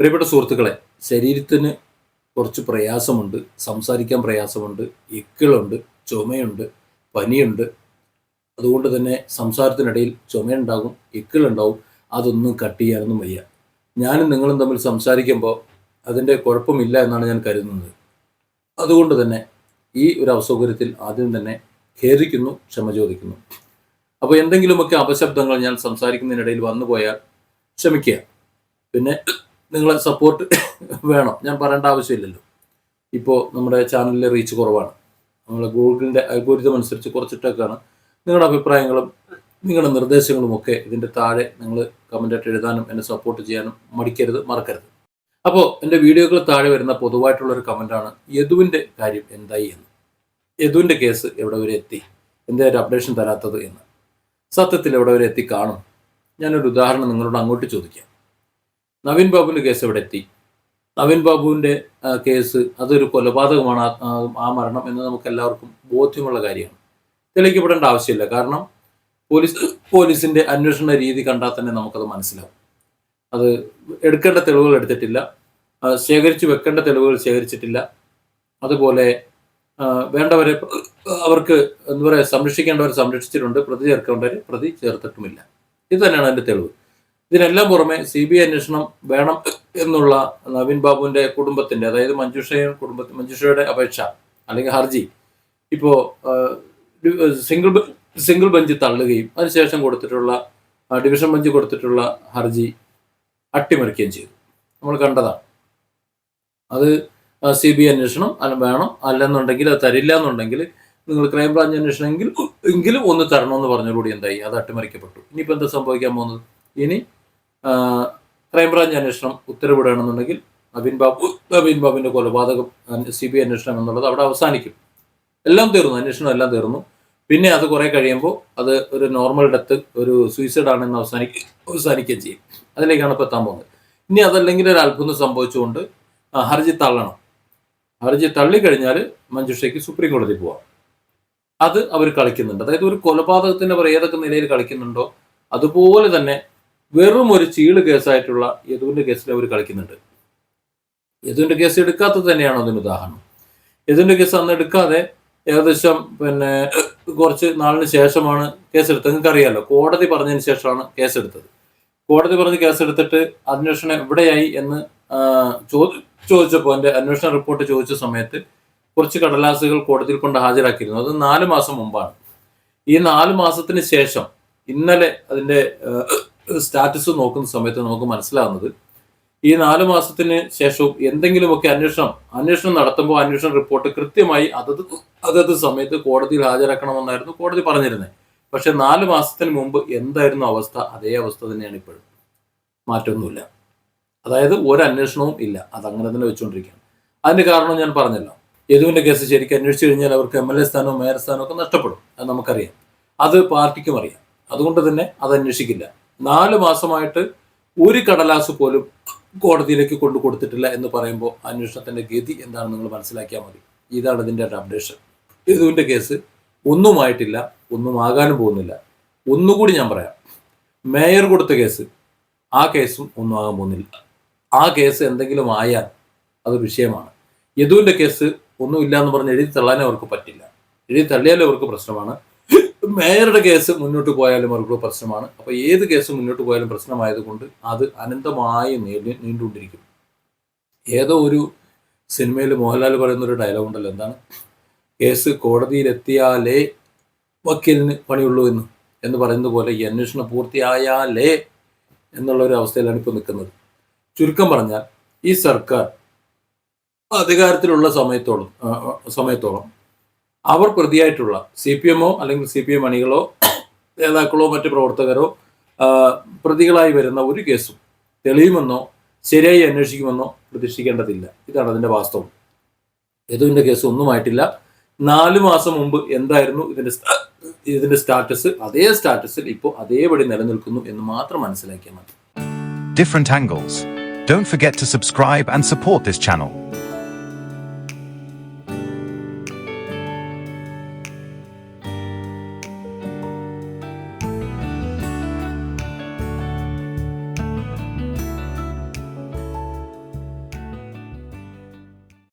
പ്രിയപ്പെട്ട സുഹൃത്തുക്കളെ ശരീരത്തിന് കുറച്ച് പ്രയാസമുണ്ട് സംസാരിക്കാൻ പ്രയാസമുണ്ട് ഇക്കിളുണ്ട് ചുമയുണ്ട് പനിയുണ്ട്. അതുകൊണ്ട് തന്നെ സംസാരത്തിനിടയിൽ ചുമയുണ്ടാകും ഇക്കിളുണ്ടാവും അതൊന്നും കട്ട് ചെയ്യാനൊന്നും വയ്യ. ഞാനും നിങ്ങളും തമ്മിൽ സംസാരിക്കുമ്പോൾ അതിന്റെ കുഴപ്പമില്ല എന്നാണ് ഞാൻ കരുതുന്നത്. അതുകൊണ്ട് തന്നെ ഈ ഒരു അസൗകര്യത്തിൽ ആദ്യം തന്നെ ഖേദിക്കുന്നു ക്ഷമ ചോദിക്കുന്നു. അപ്പോൾ എന്തെങ്കിലുമൊക്കെ അപശബ്ദങ്ങൾ ഞാൻ സംസാരിക്കുന്നതിനിടയിൽ വന്നു പോയാൽ ക്ഷമിക്കുക. പിന്നെ നിങ്ങളെ സപ്പോർട്ട് വേണം. ഞാൻ പറയേണ്ട ആവശ്യമില്ലല്ലോ. ഇപ്പോൾ നമ്മുടെ ചാനലിലെ റീച്ച് കുറവാണ്. നമ്മൾ ഗൂഗിളിന്റെ അൽഗോരിതം അനുസരിച്ച് കുറച്ചിട്ടൊക്കെയാണ് നിങ്ങളുടെ അഭിപ്രായങ്ങളും നിങ്ങളുടെ നിർദ്ദേശങ്ങളും ഒക്കെ ഇതിന്റെ താഴെ നിങ്ങൾ കമന്റായിട്ട് എഴുതാനും എന്നെ സപ്പോർട്ട് ചെയ്യാനും മടിക്കരുത് മറക്കരുത്. അപ്പോൾ എന്റെ വീഡിയോകൾ താഴെ വരുന്ന പൊതുവായിട്ടുള്ളൊരു കമന്റാണ് യദുവിന്റെ കാര്യം എന്തായി എന്ന്. യദുവിന്റെ കേസ് എവിടെ വരെ എത്തി? എന്താ ഒരു അപ്ഡേഷൻ തരാത്തത് എന്ന്. സത്യത്തിൽ എവിടെ വരെ എത്തി കാണും? ഞാനൊരു ഉദാഹരണം നിങ്ങളോട് അങ്ങോട്ട് ചോദിക്കാം. നവീൻ ബാബുവിന്റെ കേസ് എവിടെ എത്തി? നവീൻ ബാബുവിന്റെ കേസ് അതൊരു കൊലപാതകമാണ് ആ- മരണം എന്ന് നമുക്ക് എല്ലാവർക്കും ബോധ്യമുള്ള കാര്യമാണ്. തെളിയിക്കപ്പെടേണ്ട ആവശ്യമില്ല. കാരണം പോലീസ് പോലീസിന്റെ അന്വേഷണ രീതി കണ്ടാൽ തന്നെ നമുക്കത് മനസ്സിലാവും. അത് എടുക്കേണ്ട തെളിവുകൾ എടുത്തിട്ടില്ല. ശേഖരിച്ചു വെക്കേണ്ട തെളിവുകൾ ശേഖരിച്ചിട്ടില്ല. അതുപോലെ വേണ്ടവരെ അവർക്ക് എന്താ പറയുക സംരക്ഷിക്കേണ്ടവരെ സംരക്ഷിച്ചിട്ടുണ്ട്. പ്രതി ചേർക്കേണ്ടവരെ പ്രതി ചേർത്തിട്ടുമില്ല. ഇത് തന്നെയാണ് അതിന്റെ തെളിവ്. ഇതിനെല്ലാം പുറമെ സി ബി ഐ അന്വേഷണം വേണം എന്നുള്ള നവീൻ ബാബുവിന്റെ കുടുംബത്തിന്റെ അതായത് മഞ്ജുഷയുടെ കുടുംബ മഞ്ജുഷയുടെ അപേക്ഷ അല്ലെങ്കിൽ ഹർജി ഇപ്പോ സിംഗിൾ സിംഗിൾ ബെഞ്ച് തള്ളുകയും അതിനുശേഷം കൊടുത്തിട്ടുള്ള ഡിവിഷൻ ബെഞ്ച് കൊടുത്തിട്ടുള്ള ഹർജി അട്ടിമറിക്കുകയും ചെയ്തു. നമ്മൾ കണ്ടതാണ്. അത് സി ബി ഐ അന്വേഷണം അല്ല വേണം അല്ലെന്നുണ്ടെങ്കിൽ അത് തരില്ല എന്നുണ്ടെങ്കിൽ നിങ്ങൾ ക്രൈംബ്രാഞ്ച് അന്വേഷണം എങ്കിൽ എങ്കിലും ഒന്ന് തരണമെന്ന് പറഞ്ഞുകൂടി എന്തായി? അത് അട്ടിമറിക്കപ്പെട്ടു. ഇനിയിപ്പോൾ എന്താ സംഭവിക്കാൻ പോകുന്നത്? ഇനി ക്രൈംബ്രാഞ്ച് അന്വേഷണം ഉത്തരവിടണമെന്നുണ്ടെങ്കിൽ നവീൻ ബാബു നവീൻ ബാബുവിന്റെ കൊലപാതകം സി ബി ഐ അന്വേഷണം എന്നുള്ളത് അവിടെ അവസാനിക്കും. എല്ലാം തീർന്നു അന്വേഷണം എല്ലാം തീർന്നു. പിന്നെ അത് കുറേ കഴിയുമ്പോൾ അത് ഒരു നോർമൽ ഡെത്ത് ഒരു സൂയിസൈഡ് ആണെന്ന് അവസാനിക്കും അവസാനിക്കുകയും ചെയ്യും. അതിലേക്കാണ് ഇപ്പോൾ എത്താൻ പോകുന്നത്. ഇനി അതല്ലെങ്കിൽ ഒരു അത്ഭുതം സംഭവിച്ചുകൊണ്ട് ഹർജി തള്ളണം. ഹർജി തള്ളിക്കഴിഞ്ഞാൽ മഞ്ജുഷയ്ക്ക് സുപ്രീം കോടതി പോവാം. അത് അവർ കളിക്കുന്നുണ്ട്. അതായത് ഒരു കൊലപാതകത്തിന്റെ അവർ ഏതൊക്കെ നിലയിൽ കളിക്കുന്നുണ്ടോ അതുപോലെ തന്നെ വെറും ഒരു ചീൾ കേസായിട്ടുള്ള യദുവിന്റെ കേസിൽ അവർ കളിക്കുന്നുണ്ട്. യദുവിന്റെ കേസ് എടുക്കാത്തത് തന്നെയാണ് അതിന് ഉദാഹരണം? യദുവിന്റെ കേസ് അന്ന് എടുക്കാതെ ഏകദേശം പിന്നെ കുറച്ച് നാളിന് ശേഷമാണ് കേസെടുത്തത്. നിങ്ങൾക്ക് അറിയാമല്ലോ കോടതി പറഞ്ഞതിന് ശേഷമാണ് കേസെടുത്തത്. കോടതി പറഞ്ഞ് കേസെടുത്തിട്ട് അന്വേഷണം എവിടെയായി എന്ന് ആ, ചോ- ചോദിച്ചപ്പോൾ എന്റെ അന്വേഷണ റിപ്പോർട്ട് ചോദിച്ച സമയത്ത് കുറച്ച് കടലാസുകൾ കോടതിയിൽ കൊണ്ട് ഹാജരാക്കിയിരുന്നു. അത് നാല് മാസം മുമ്പാണ്. ഈ നാല് മാസത്തിന് ശേഷം ഇന്നലെ അതിന്റെ സ്റ്റാറ്റസ് നോക്കുന്ന സമയത്ത് നമുക്ക് മനസ്സിലാകുന്നത് ഈ നാല് മാസത്തിന് ശേഷവും എന്തെങ്കിലുമൊക്കെ അന്വേഷണം അന്വേഷണം നടത്തുമ്പോൾ അന്വേഷണ റിപ്പോർട്ട് കൃത്യമായി അതത് അതത് സമയത്ത് കോടതിയിൽ ഹാജരാക്കണമെന്നായിരുന്നു കോടതി പറഞ്ഞിരുന്നത്. പക്ഷെ നാല് മാസത്തിന് മുമ്പ് എന്തായിരുന്നു അവസ്ഥ? അതേ അവസ്ഥ തന്നെയാണ് ഇപ്പോഴും. മാറ്റമൊന്നുമില്ല. അതായത് ഒരു അന്വേഷണവും ഇല്ല. അത് അങ്ങനെ തന്നെ വെച്ചുകൊണ്ടിരിക്കുകയാണ് അതിന്റെ കാരണം ഞാൻ പറഞ്ഞല്ലോ. യദുവിന്റെ കേസ് ശരിക്കും അന്വേഷിച്ചു കഴിഞ്ഞാൽ അവർക്ക് എം എൽ എ സ്ഥാനവും മേയർ സ്ഥാനവും ഒക്കെ നഷ്ടപ്പെടും. അത് നമുക്കറിയാം. അത് പാർട്ടിക്കും അറിയാം. അതുകൊണ്ട് തന്നെ അത് അന്വേഷിക്കില്ല. നാല് മാസമായിട്ട് ഒരു കടലാസ് പോലും കോടതിയിലേക്ക് കൊണ്ടു കൊടുത്തിട്ടില്ല എന്ന് പറയുമ്പോൾ അന്വേഷണത്തിന്റെ ഗതി എന്താണെന്ന് നിങ്ങൾ മനസ്സിലാക്കിയാൽ മതി. ഇതാണ് ഇതിന്റെ ഒരു അപ്ഡേഷൻ യദുവിന്റെ കേസ് ഒന്നുമായിട്ടില്ല ഒന്നും ആകാനും പോകുന്നില്ല. ഒന്നുകൂടി ഞാൻ പറയാം. മേയർ കൊടുത്ത കേസ് ആ കേസും ഒന്നും ആകാൻ പോകുന്നില്ല. ആ കേസ് എന്തെങ്കിലും ആയാൽ അത് വിഷയമാണ്. യദുവിന്റെ കേസ് ഒന്നുമില്ല എന്ന് പറഞ്ഞ് എഴുതി തള്ളാനേ അവർക്ക് പറ്റില്ല. എഴുതി തള്ളിയാലും അവർക്ക് പ്രശ്നമാണ്. മേയറുടെ കേസ് മുന്നോട്ട് പോയാലും അവർക്ക് പ്രശ്നമാണ്. അപ്പോൾ ഏത് കേസ് മുന്നോട്ട് പോയാലും പ്രശ്നമായതുകൊണ്ട് അത് അനന്തമായി നീണ്ടു നീണ്ടുകൊണ്ടിരിക്കും. ഏതോ ഒരു സിനിമയിൽ മോഹൻലാൽ പറയുന്ന ഒരു ഡയലോഗ് ഉണ്ടല്ലോ എന്താണ്? കേസ് കോടതിയിലെത്തിയാലേ വക്കീലിന് പണിയുള്ളൂ എന്ന് എന്ന് പറയുന്നത് പോലെ ഈ അന്വേഷണം പൂർത്തിയായാലേ എന്നുള്ള ഒരു അവസ്ഥയിലാണ് ഇപ്പോൾ നിൽക്കുന്നത്. ചുരുക്കം പറഞ്ഞാൽ ഈ സർക്കാർ അധികാരത്തിലുള്ള സമയത്തോളം സമയത്തോളം അവർ പ്രതിയായിട്ടുള്ള സി പി എമ്മോ അല്ലെങ്കിൽ സി പി എം അണികളോ നേതാക്കളോ മറ്റ് പ്രവർത്തകരോ പ്രതികളായി വരുന്ന ഒരു കേസും തെളിയുമെന്നോ ശരിയായി അന്വേഷിക്കുമെന്നോ പ്രതീക്ഷിക്കേണ്ടതില്ല. ഇതാണ് അതിന്റെ വാസ്തവം. യദുവിന്റെ കേസ് ഒന്നുമായിട്ടില്ല നാല് മാസം മുമ്പ് എന്തായിരുന്നു ഇതിന്റെ ഇതിന്റെ സ്റ്റാറ്റസ്? അതേ സ്റ്റാറ്റസിൽ ഇപ്പോൾ അതേപടി നിലനിൽക്കുന്നു എന്ന് മാത്രം മനസ്സിലാക്കിയാൽ മതി. Different angles. Don't forget to subscribe and support this channel.